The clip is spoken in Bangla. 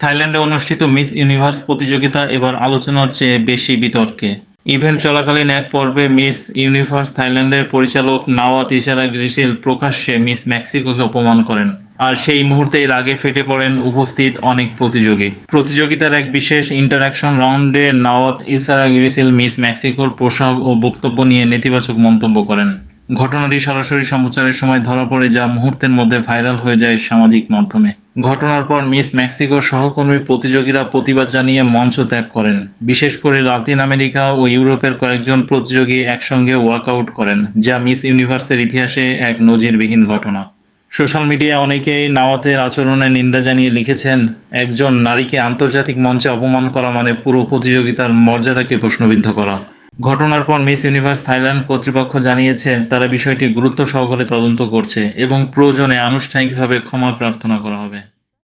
থাইল্যান্ডে অনুষ্ঠিত মিস ইউনিভার্স প্রতিযোগিতা এবার আলোচনার চেয়ে বেশি বিতর্কে। ইভেন্ট চলাকালীন এক পর্বে মিস ইউনিভার্স থাইল্যান্ডের পরিচালক নাওয়াত ইশারা গ্রিসিল প্রকাশ্যে মিস মেক্সিকোকে অপমান করেন। আর সেই মুহূর্তেই রাগে ফেটে পড়েন উপস্থিত অনেক প্রতিযোগী। প্রতিযোগিতার এক বিশেষ ইন্টারাকশন রাউন্ডে নাওয়াত ইসারা গ্রিসিল মিস মেক্সিকোর পোশাক ও বক্তব্য নিয়ে নেতিবাচক মন্তব্য করেন। ঘটনাটি সরাসরি সম্প্রচারের সময় ধরা পড়ে যা মুহূর্তের মধ্যে ভাইরাল হয়ে যায় সামাজিক মাধ্যমে। ঘটনার পর মিস মেক্সিকোর সহকর্মী প্রতিযোগীরা প্রতিবাদ জানিয়ে মঞ্চ ত্যাগ করেন। বিশেষ করে লাতিন আমেরিকা ও ইউরোপের কয়েকজন প্রতিযোগী একসঙ্গে ওয়ার্কআউট করেন, যা মিস ইউনিভার্সের ইতিহাসে এক নজিরবিহীন ঘটনা। সোশ্যাল মিডিয়ায় অনেকেই নাওয়াতের আচরণে নিন্দা জানিয়ে লিখেছেন, একজন নারীকে আন্তর্জাতিক মঞ্চে অপমান করা মানে পুরো প্রতিযোগিতার মর্যাদাকে প্রশ্নবিদ্ধ করা। ঘটনার পর মিস ইউনিভার্স থাইল্যান্ড কর্তৃপক্ষ জানিয়েছে, তারা বিষয়টি গুরুত্ব সহকারে তদন্ত করছে এবং প্রয়োজনে আনুষ্ঠানিকভাবে ক্ষমা প্রার্থনা করা হবে।